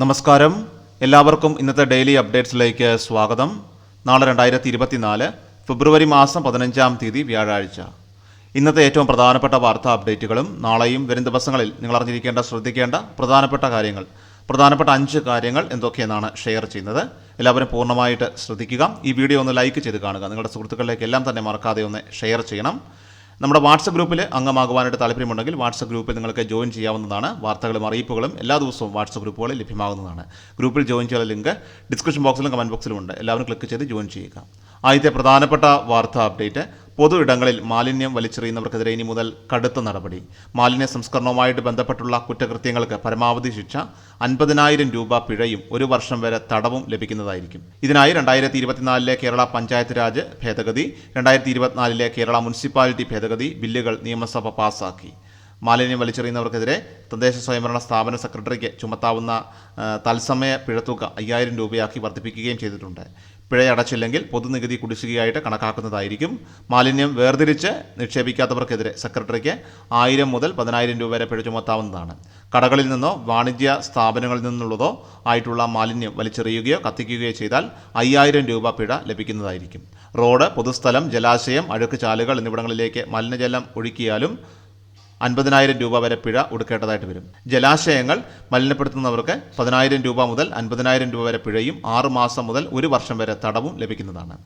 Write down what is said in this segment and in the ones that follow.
നമസ്കാരം. എല്ലാവർക്കും ഇന്നത്തെ ഡെയിലി അപ്ഡേറ്റ്സിലേക്ക് സ്വാഗതം. നാളെ രണ്ടായിരത്തി ഇരുപത്തിനാല് ഫെബ്രുവരി മാസം പതിനഞ്ചാം തീയതി വ്യാഴാഴ്ച. ഇന്നത്തെ ഏറ്റവും പ്രധാനപ്പെട്ട വാർത്താ അപ്ഡേറ്റുകളും നാളെയും വരും ദിവസങ്ങളിൽ നിങ്ങൾ അറിഞ്ഞിരിക്കേണ്ട ശ്രദ്ധിക്കേണ്ട പ്രധാനപ്പെട്ട കാര്യങ്ങൾ പ്രധാനപ്പെട്ട അഞ്ച് കാര്യങ്ങൾ എന്തൊക്കെയെന്നാണ് ഷെയർ ചെയ്യുന്നത്. എല്ലാവരും പൂർണമായിട്ട് ശ്രദ്ധിക്കുക. ഈ വീഡിയോ ഒന്ന് ലൈക്ക് ചെയ്ത് കാണുക. നിങ്ങളുടെ സുഹൃത്തുക്കളിലേക്ക് എല്ലാം തന്നെ മറക്കാതെ ഒന്ന് ഷെയർ ചെയ്യണം. നമ്മുടെ വാട്സപ്പ് ഗ്രൂപ്പിൽ അംഗമാകുവാനായിട്ട് താല്പര്യമുണ്ടെങ്കിൽ വാട്സപ്പ് ഗ്രൂപ്പിൽ നിങ്ങൾക്ക് ജോയിൻ ചെയ്യാവുന്നതാണ്. വാർത്തകളും അറിയിപ്പുകളും എല്ലാ ദിവസവും വാട്സപ്പ് ഗ്രൂപ്പുകളിൽ ലഭ്യമാകുന്നതാണ്. ഗ്രൂപ്പിൽ ജോയിൻ ചെയ്യാൻ ലിങ്ക് ഡിസ്ക്രിപ്ഷൻ ബോക്സിലും കമന്റ് ബോക്സിലും ഉണ്ട്. എല്ലാവരും ക്ലിക്ക് ചെയ്ത് ജോയിൻ ചെയ്യുക. ആദ്യത്തെ പ്രധാനപ്പെട്ട വാർത്താ അപ്ഡേറ്റ് പൊതു ഇടങ്ങളിൽ മാലിന്യം വലിച്ചെറിയുന്നവർക്കെതിരെ ഇനി മുതൽ കടുത്ത നടപടി. മാലിന്യ സംസ്കരണവുമായിട്ട് ബന്ധപ്പെട്ടുള്ള കുറ്റകൃത്യങ്ങൾക്ക് പരമാവധി ശിക്ഷ അൻപതിനായിരം രൂപ പിഴയും ഒരു വർഷം വരെ തടവും ലഭിക്കുന്നതായിരിക്കും. ഇതിനായി രണ്ടായിരത്തി ഇരുപത്തിനാലിലെ കേരള പഞ്ചായത്ത് രാജ് ഭേദഗതി രണ്ടായിരത്തി ഇരുപത്തിനാലിലെ കേരള മുനിസിപ്പാലിറ്റി ഭേദഗതി ബില്ലുകൾ നിയമസഭ പാസാക്കി. മാലിന്യം വലിച്ചെറിയുന്നവർക്കെതിരെ തദ്ദേശ സ്വയംഭരണ സ്ഥാപന സെക്രട്ടറിക്ക് ചുമത്താവുന്ന തത്സമയ പിഴത്തുക അയ്യായിരം രൂപയാക്കി വർദ്ധിപ്പിക്കുകയും ചെയ്തിട്ടുണ്ട്. പിഴയടച്ചില്ലെങ്കിൽ പൊതുനികുതി കുടിശ്ശികയായിട്ട് കണക്കാക്കുന്നതായിരിക്കും. മാലിന്യം വേർതിരിച്ച് നിക്ഷേപിക്കാത്തവർക്കെതിരെ സെക്രട്ടറിക്ക് ആയിരം മുതൽ പതിനായിരം രൂപ വരെ പിഴ ചുമത്താവുന്നതാണ്. കടകളിൽ നിന്നോ വാണിജ്യ സ്ഥാപനങ്ങളിൽ നിന്നുള്ളതോ ആയിട്ടുള്ള മാലിന്യം വലിച്ചെറിയുകയോ കത്തിക്കുകയോ ചെയ്താൽ അയ്യായിരം രൂപ പിഴ ലഭിക്കുന്നതായിരിക്കും. റോഡ് പൊതുസ്ഥലം ജലാശയം അഴുക്ക് ചാലുകൾ എന്നിവിടങ്ങളിലേക്ക് മലിനജലം ഒഴുക്കിയാലും അൻപതിനായിരം രൂപ വരെ പിഴ ഒടുക്കേണ്ടതായിട്ട് വരും. ജലാശയങ്ങൾ മലിനപ്പെടുത്തുന്നവർക്ക് പതിനായിരം രൂപ മുതൽ അൻപതിനായിരം രൂപ വരെ പിഴയും ആറുമാസം മുതൽ ഒരു വർഷം വരെ തടവും ലഭിക്കുന്നതാണ്.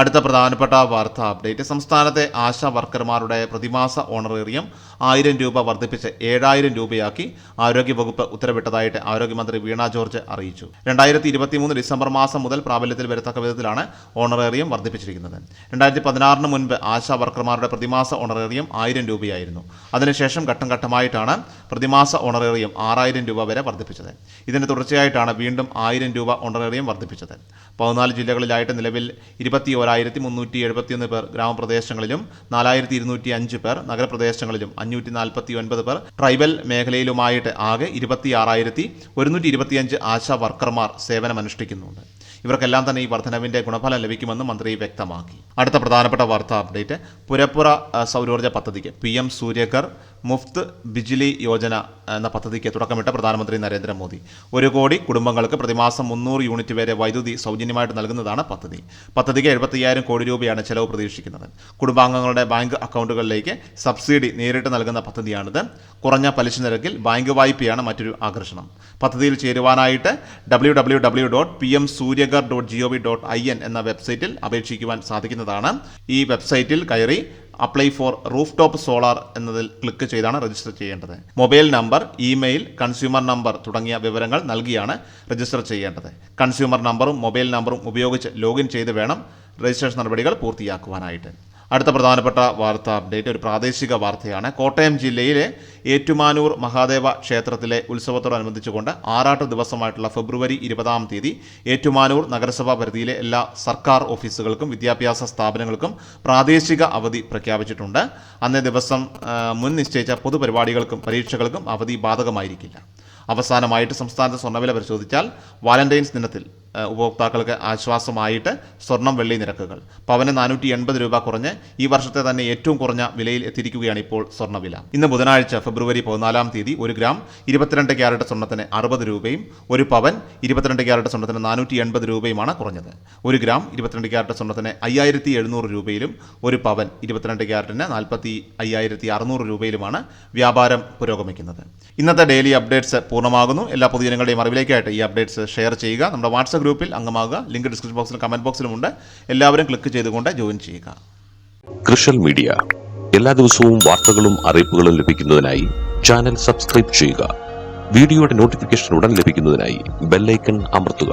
അടുത്ത പ്രധാനപ്പെട്ട വാർത്താ അപ്ഡേറ്റ്. സംസ്ഥാനത്തെ ആശാ വർക്കർമാരുടെ പ്രതിമാസ ഓണറേറിയം ആയിരം രൂപ വർദ്ധിപ്പിച്ച് ഏഴായിരം രൂപയാക്കി ആരോഗ്യവകുപ്പ് ഉത്തരവിട്ടതായിട്ട് ആരോഗ്യമന്ത്രി വീണ ജോർജ് അറിയിച്ചു. രണ്ടായിരത്തി ഇരുപത്തിമൂന്ന് ഡിസംബർ മാസം മുതൽ പ്രാബല്യത്തിൽ വരത്തക്ക വിധത്തിലാണ് ഓണറേറിയം വർദ്ധിപ്പിച്ചിരിക്കുന്നത്. രണ്ടായിരത്തി പതിനാറിന് മുൻപ് ആശാ വർക്കർമാരുടെ പ്രതിമാസ ഓണറേറിയം ആയിരം രൂപയായിരുന്നു. അതിനുശേഷം ഘട്ടം ഘട്ടമായിട്ടാണ് പ്രതിമാസ ഓണറേറിയം ആറായിരം രൂപ വരെ വർദ്ധിപ്പിച്ചത്. ഇതിന് തുടർച്ചയായിട്ടാണ് വീണ്ടും ആയിരം രൂപ ഓണറേറിയം വർദ്ധിപ്പിച്ചത്. പതിനാല് ജില്ലകളിലായിട്ട് നിലവിൽ ഇരുപത്തി ഓരായിരത്തി മുന്നൂറ്റി എഴുപത്തിയൊന്ന് പേർ ഗ്രാമപ്രദേശങ്ങളിലും നാലായിരത്തി ഇരുന്നൂറ്റി അഞ്ച് പേർ നഗരപ്രദേശങ്ങളിലും അഞ്ഞൂറ്റി നാൽപ്പത്തി ഒൻപത് പേർ ട്രൈബൽ മേഖലയിലുമായിട്ട് ആകെ ഇരുപത്തി ആറായിരത്തി ഒരുന്നൂറ്റി ഇരുപത്തിയഞ്ച് ആശാ വർക്കർമാർ സേവനമനുഷ്ഠിക്കുന്നുണ്ട്. ഇവർക്കെല്ലാം തന്നെ ഈ വർധനവിന്റെ ഗുണഫലം ലഭിക്കുമെന്ന് മന്ത്രി വ്യക്തമാക്കി. അടുത്ത പ്രധാനപ്പെട്ട വാർത്താ അപ്ഡേറ്റ്. പുരപ്പുറ സൗരോർജ പദ്ധതിക്ക് പി എം സൂര്യകർ മുഫ്ത് ബിജിലി യോജന എന്ന പദ്ധതിക്ക് തുടക്കമിട്ട പ്രധാനമന്ത്രി നരേന്ദ്രമോദി. ഒരു കോടി കുടുംബങ്ങൾക്ക് പ്രതിമാസം മുന്നൂറ് യൂണിറ്റ് വരെ വൈദ്യുതി സൗജന്യമായിട്ട് നൽകുന്നതാണ് പദ്ധതി. പദ്ധതിക്ക് എഴുപത്തിയ്യായിരം കോടി രൂപയാണ് ചെലവ് പ്രതീക്ഷിക്കുന്നത്. കുടുംബാംഗങ്ങളുടെ ബാങ്ക് അക്കൗണ്ടുകളിലേക്ക് സബ്സിഡി നേരിട്ട് നൽകുന്ന പദ്ധതിയാണിത്. കുറഞ്ഞ പലിശ നിരക്കിൽ ബാങ്ക് വായ്പയാണ് മറ്റൊരു ആകർഷണം. പദ്ധതിയിൽ ചേരുവാനായിട്ട് W W W dot P M Suryaghar dot G O V dot I N എന്ന വെബ്സൈറ്റിൽ അപേക്ഷിക്കുവാൻ സാധിക്കുന്നതാണ്. ഈ വെബ്സൈറ്റിൽ കയറി apply for roof top solar എന്നതിൽ ക്ലിക്ക് ചെയ്താണ് രജിസ്റ്റർ ചെയ്യേണ്ടത്. Mobile number email consumer number തുടങ്ങിയ വിവരങ്ങൾ നൽകിയാണ് രജിസ്റ്റർ ചെയ്യേണ്ടത്. കൺസ്യൂമർ നമ്പറും മൊബൈൽ നമ്പറും ഉപയോഗിച്ച് ലോഗിൻ ചെയ്ത് വേണം രജിസ്ട്രേഷൻ നടപടികൾ പൂർത്തിയാക്കുവാനായിട്ട്. അടുത്ത പ്രധാനപ്പെട്ട വാർത്ത അപ്ഡേറ്റ് ഒരു പ്രാദേശിക വാർത്തയാണ്. കോട്ടയം ജില്ലയിലെ ഏറ്റുമാനൂർ മഹാദേവ ക്ഷേത്രത്തിലെ ഉത്സവത്തോടനുബന്ധിച്ചുകൊണ്ട് ആറാട്ട് ദിവസമായിട്ടുള്ള ഫെബ്രുവരി ഇരുപതാം തീയതി ഏറ്റുമാനൂർ നഗരസഭാ പരിധിയിലെ എല്ലാ സർക്കാർ ഓഫീസുകൾക്കും വിദ്യാഭ്യാസ സ്ഥാപനങ്ങൾക്കും പ്രാദേശിക അവധി പ്രഖ്യാപിച്ചിട്ടുണ്ട്. അന്നേ ദിവസം മുൻ നിശ്ചയിച്ച പൊതുപരിപാടികൾക്കും പരീക്ഷകൾക്കും അവധി ബാധകമായിരിക്കില്ല. അവസാനമായിട്ട് സംസ്ഥാനത്തെ സ്വർണവില പരിശോധിച്ചാൽ വാലന്റൈൻസ് ദിനത്തിൽ ഉപഭോക്താക്കൾക്ക് ആശ്വാസമായിട്ട് സ്വർണം വെള്ളി നിരക്കുകൾ. പവന് നാനൂറ്റി എൺപത് രൂപ കുറഞ്ഞ് ഈ വർഷത്തെ തന്നെ ഏറ്റവും കുറഞ്ഞ വിലയിൽ എത്തിയിരിക്കുകയാണ് ഇപ്പോൾ സ്വർണവില ഇന്ന് ബുധനാഴ്ച ഫെബ്രുവരി പതിനാലാം തീയതി ഒരു ഗ്രാം ഇരുപത്തിരണ്ട് ക്യാരറ്റ് സ്വർണത്തിന് അറുപത് രൂപയും ഒരു പവൻ ഇരുപത്തിരണ്ട് ക്യാരറ്റ് സ്വർണത്തിന് നാനൂറ്റി എൺപത് രൂപയുമാണ് കുറഞ്ഞത്. ഒരു ഗ്രാം ഇരുപത്തിരണ്ട് ക്യാരറ്റ് സ്വർണത്തിന് അയ്യായിരത്തി എഴുന്നൂറ് രൂപയിലും ഒരു പവൻ ഇരുപത്തിരണ്ട് ക്യാരറ്റിന് നാൽപ്പത്തി അയ്യായിരത്തി അറുന്നൂറ് രൂപയിലുമാണ് വ്യാപാരം പുരോഗമിക്കുന്നത്. ഇന്നത്തെ ഡെയിലി അപ്ഡേറ്റ്സ് പൂർണമാകുന്നു. എല്ലാ പൊതുജനങ്ങളുടെയും അറിവിലേക്കായിട്ട് ഈ അപ്ഡേറ്റ്സ് ഷെയർ ചെയ്യുക. നമ്മുടെ വാട്സപ്പ് ഗ്രൂപ്പിൽ അംഗമാകുക. ലിങ്ക് ഡിസ്ക്രിപ്ഷൻ ബോക്സിലും കമന്റ് ബോക്സിലും ഉണ്ട് എല്ലാവരും ക്ലിക്ക് ചെയ്തുകൊണ്ട് ജോയിൻ ചെയ്യുക. കൃഷൽ മീഡിയ. എല്ലാ ദിവസവും വാർത്തകളും അറിയിപ്പുകളും ലഭിക്കുന്നതിനായി ചാനൽ സബ്സ്ക്രൈബ് ചെയ്യുക. വീഡിയോയുടെ നോട്ടിഫിക്കേഷൻ ഉടൻ ലഭിക്കുന്നതിനായി ബെല്ലൈക്കൺ അമർത്തുക.